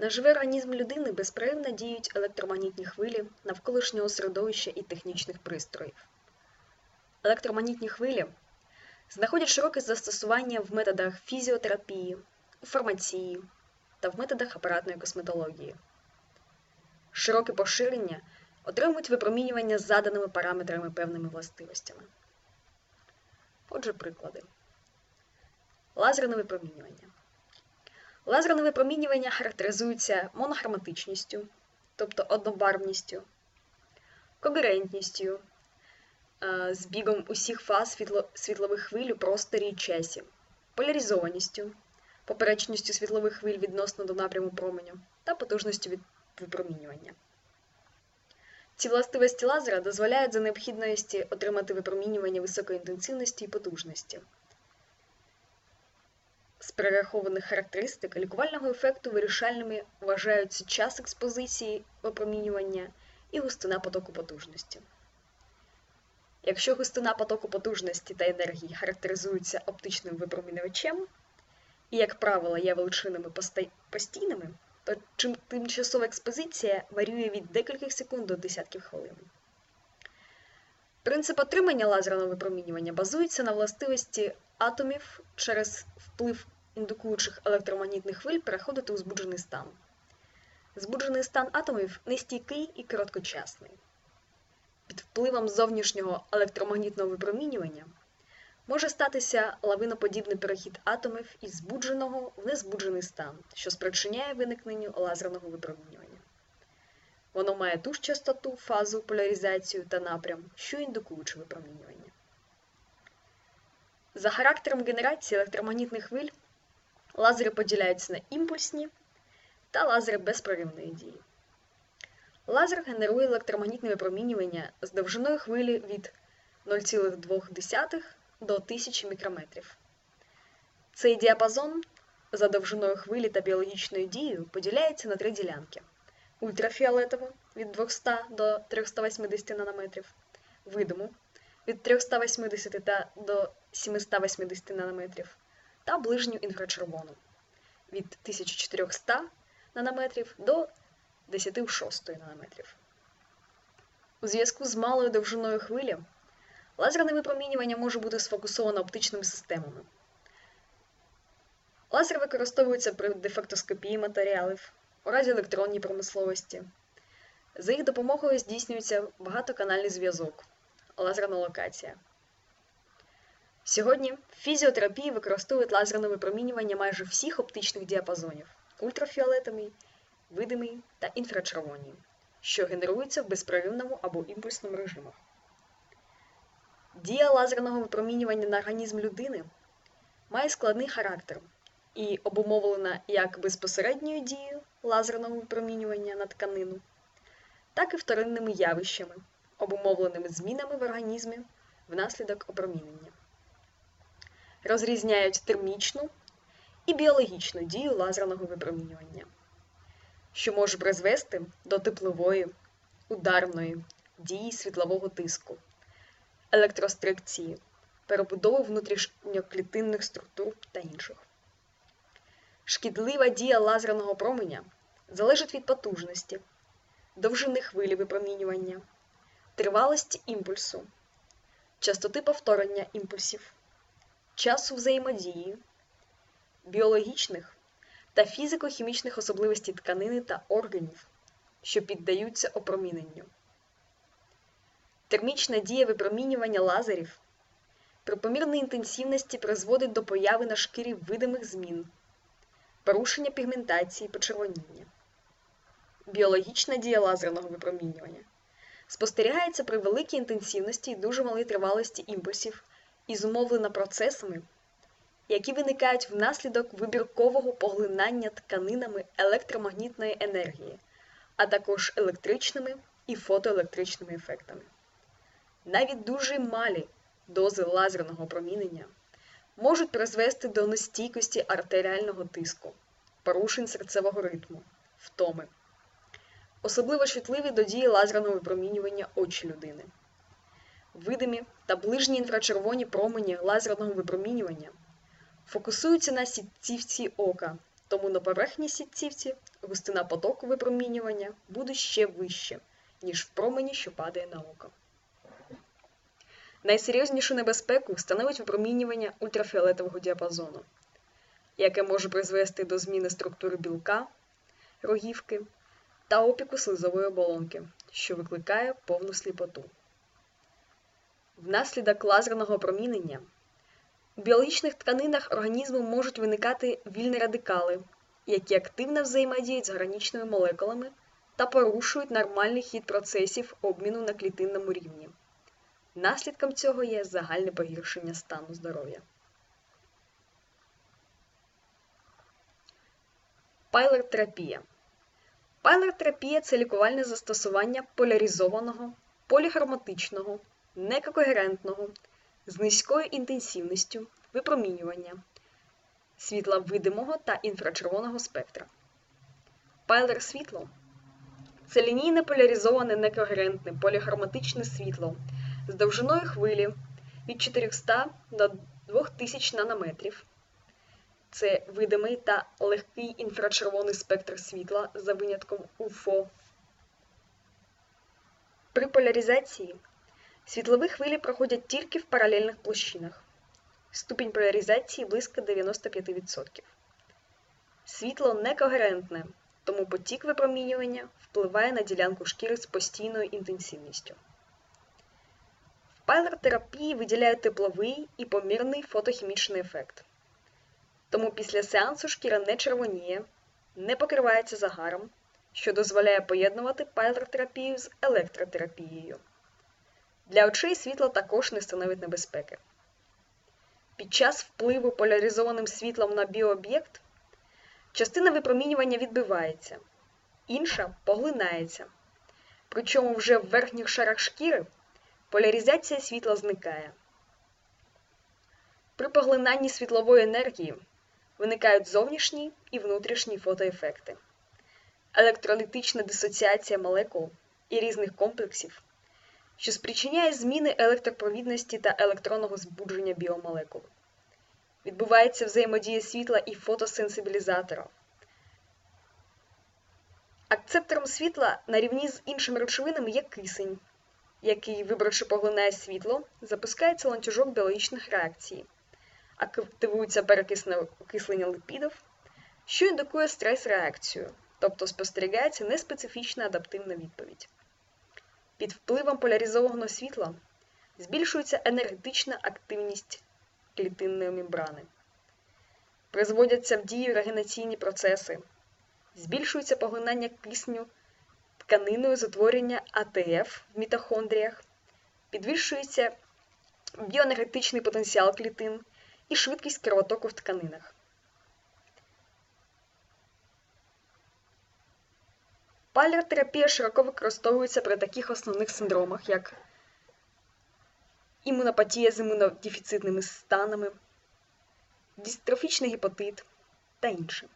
На живий організм людини безперервно діють електромагнітні хвилі навколишнього середовища і технічних пристроїв. Електромагнітні хвилі знаходять широке застосування в методах фізіотерапії, у фармації та в методах апаратної косметології. Широке поширення отримують випромінювання з заданими параметрами певними властивостями. Отже, приклади. Лазерне випромінювання. Лазерне випромінювання характеризується монохроматичністю, тобто однобарвністю, когерентністю, е, збігом усіх фаз світло, світлових хвиль у просторі і часі, поляризованістю, поперечністю світлових хвиль відносно до напряму променю та потужністю від випромінювання. Ці властивості лазера дозволяють за необхідності отримати випромінювання високої інтенсивності і потужності. З перерахованих характеристик лікувального ефекту вирішальними вважаються час експозиції випромінювання і густина потоку потужності. Якщо густина потоку потужності та енергії характеризуються оптичним випромінювачем і, як правило, є величинами постійними, то тимчасова експозиція варює від декількох секунд до десятків хвилин. Принцип отримання лазерного випромінювання базується на властивості атомів через вплив індукуючих електромагнітних хвиль переходити у збуджений стан. Збуджений стан атомів нестійкий і короткочасний. Під впливом зовнішнього електромагнітного випромінювання може статися лавиноподібний перехід атомів із збудженого в незбуджений стан, що спричиняє виникненню лазерного випромінювання. Воно має ту ж частоту, фазу, поляризацію та напрям, що індукуюче випромінювання. За характером генерації електромагнітних хвиль лазери поділяються на імпульсні та лазери безпроривної дії. Лазер генерує електромагнітне випромінювання з довжиною хвилі від 0,2 до 1000 мікрометрів. Цей діапазон за довжиною хвилі та біологічною дією поділяється на три ділянки: ультрафіолетову від 200 до 380 нанометрів, видиму від 380 до 780 нанометрів та ближню інфрачервону від 1400 нанометрів до 10,6 нанометрів. У зв'язку з малою довжиною хвилі лазерне випромінювання може бути сфокусовано оптичними системами. Лазер використовується при дефектоскопії матеріалів у радіоелектронній промисловості. За їх допомогою здійснюється багатоканальний зв'язок, лазерна локація. Сьогодні в фізіотерапії використовують лазерне випромінювання майже всіх оптичних діапазонів ультрафіолетовий, видимий та інфрачервоні, що генеруються в безпроривному або імпульсному режимах. Дія лазерного випромінювання на організм людини має складний характер і обумовлена як безпосередньою дією лазерного випромінювання на тканину, так і вторинними явищами, обумовленими змінами в організмі внаслідок опромінення. Розрізняють термічну і біологічну дію лазерного випромінювання, що може призвести до теплової, ударної дії світлового тиску електрострикції, перебудови внутрішньоклітинних структур та інших. Шкідлива дія лазерного променя залежить від потужності, довжини хвилі випромінювання, тривалості імпульсу, частоти повторення імпульсів, часу взаємодії, біологічних та фізико-хімічних особливостей тканини та органів, що піддаються опроміненню. Термічна дія випромінювання лазерів при помірній інтенсивності призводить до появи на шкірі видимих змін, порушення пігментації почервоніння. Біологічна дія лазерного випромінювання спостерігається при великій інтенсивності і дуже малій тривалості імпульсів і зумовлена процесами, які виникають внаслідок вибіркового поглинання тканинами електромагнітної енергії, а також електричними і фотоелектричними ефектами. Навіть дуже малі дози лазерного промінення можуть призвести до нестійкості артеріального тиску, порушень серцевого ритму, втоми. Особливо чутливі до дії лазерного випромінювання очі людини. Видимі та ближні інфрачервоні промені лазерного випромінювання фокусуються на сітцівці ока тому на поверхні сітцівці густина потоку випромінювання буде ще вище, ніж в промені, що падає на око. Найсерйознішу небезпеку становить випромінювання ультрафіолетового діапазону, яке може призвести до зміни структури білка, рогівки та опіку слизової оболонки, що викликає повну сліпоту. Внаслідок лазерного опромінення у біологічних тканинах організму можуть виникати вільні радикали, які активно взаємодіють з органічними молекулами та порушують нормальний хід процесів обміну на клітинному рівні. Наслідком цього є загальне погіршення стану здоров'я. Пайлер-терапія. Пайлер-терапія це лікувальне застосування поляризованого, поліхроматичного, некокогерентного, з низькою інтенсивністю випромінювання світла видимого та інфрачервоного спектра. Пайлер світло це лінійне поляризоване некогерентне поліхроматичне світло з довжиною хвилі від 400 до 2000 нанометрів. Це видимий та легкий інфрачервоний спектр світла за винятком УФО. При поляризації світлові хвилі проходять тільки в паралельних площинах. Ступінь поляризації близько 95%. Світло некогерентне, тому потік випромінювання впливає на ділянку шкіри з постійною інтенсивністю. В пайлер-терапії виділяють тепловий і помірний фотохімічний ефект. Тому після сеансу шкіра не червоніє, не покривається загаром, що дозволяє поєднувати пайлер-терапію з електротерапією. Для очей світло також не становить небезпеки. Під час впливу поляризованим світлом на біооб'єкт частина випромінювання відбивається, інша поглинається. Причому вже в верхніх шарах шкіри поляризація світла зникає. При поглинанні світлової енергії виникають зовнішні і внутрішні фотоефекти, електролітична дисоціація молекул і різних комплексів, що спричиняє зміни електропровідності та електронного збудження біомолекул. Відбувається взаємодія світла і фотосенсибілізатора. Акцептором світла на рівні з іншими речовинами є кисень, який, вибравши поглинає світло, запускається ланцюжок біологічних реакцій активується перекисне окислення липідів, що індикує стрес-реакцію, тобто спостерігається неспецифічна адаптивна відповідь. Під впливом поляризованого світла збільшується енергетична активність клітинної мембрани, призводяться в дію регенераційні процеси, збільшується поглинання кисню тканиною затворення АТФ в мітохондріях, підвищується біоенергетичний потенціал клітин і швидкість кровотоку в тканинах. Паліотерапія широко використовується при таких основних синдромах, як імунопатія з імунодефіцитними станами, дистрофічний гепатит та інше.